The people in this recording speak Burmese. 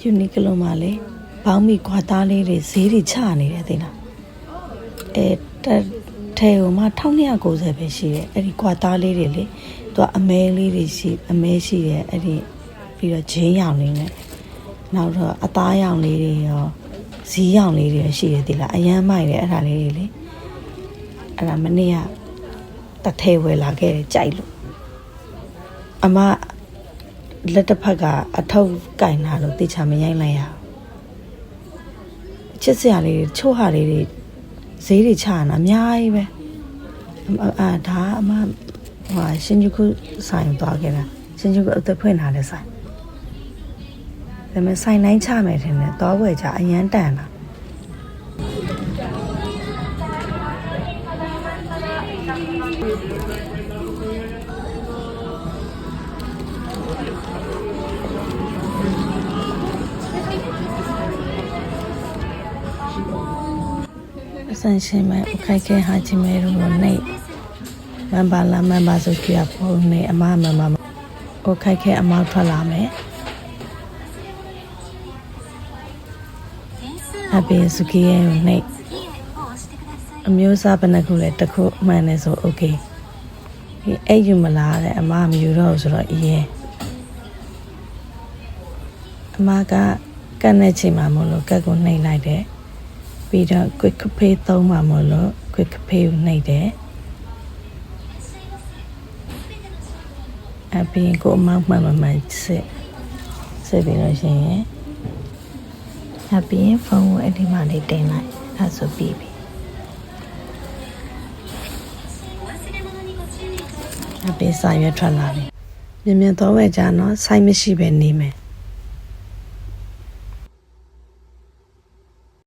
ယူနီကလိုမှာလေဘောင်းမီခွာသားလေးတွေဈေးတွေချနေတယ်သိလားအဲတက်ထဲဟိုမှာ1290ပဲရှိတယ်အဲ့ဒီခွာသားလေးတွေလေသူကအမဲလေးတွေရှိအမဲရှိတယ်အဲ့ဒီပြီးတော့ဂျင်းရောင်လေးနဲ့နောက်တော့အသားရောင်လေးတွေရောဇီးရောင်လေးတွေရောရှိတယ်သိလားအရမ်းမိုက်တယ်အဲ့ဒါလေးတွေလေအဲ့ဒါမနေ့ကတစ်ထဲဝယ်လာခဲ့တယ်ကြိုက်လို့အမ လက်တစ်ဖက်ကအထုပ်ကင်တာလို့တေချာမရိုက်လိုက်ရအောင်ချစ်စရာလေးတွေချို့ဟာလေးတွေဈေးတွေချရတာအများကြီးပဲအမအာဒါအမဟိုရှင်ကျုခုဆိုင်သွားခဲ့တာရှင်ကျုခုအသက်ဖွင့်ထားတဲ့ဆိုင်ဒါပေမဲ့ဆိုင်တိုင်းချမယ်ထင်တယ်သွားဝယ်ကြအရန်တန်တာ အဆန်ရှင်မဲ့အခိုက်ခဲဟာချင်မဲတို့ကိုနေမန်ပါလာမန်ပါဆိုကြရဖို့နေအမမမမအခိုက်ခဲအမောက်ထွက်လာမယ်အပင်စုကီရဲ့ကိုနေအမျိုးစားဘယ်နှခုလဲတစ်ခုမှန်တယ်ဆိုโอเคဒီအဲ့ယူမလားတဲ့အမမယူတော့ဘူးဆိုတော့အေးရဲ့အမကကတ်နေချိန်မှာမလို့ကတ်ကိုနှိမ့်လိုက်တယ် ပြီးတော့ quick pay သုံးမှာမလို့ quick pay ကိုနှိပ်တယ်အပြင်ကိုအမောက်မှန်မှန်မှန်စစ်စစ်ပြီးတော့ရှင်ရင်အပြင်ဖုန်းကိုအဲ့ဒီမှာလေးတင်လိုက်အဲ့ဆိုပြီးပြီအပြင်စာရွက်ထွက်လာပြီမြင်မြင်တော့ဝဲကြနော်ဆိုင်မရှိပဲနေမယ်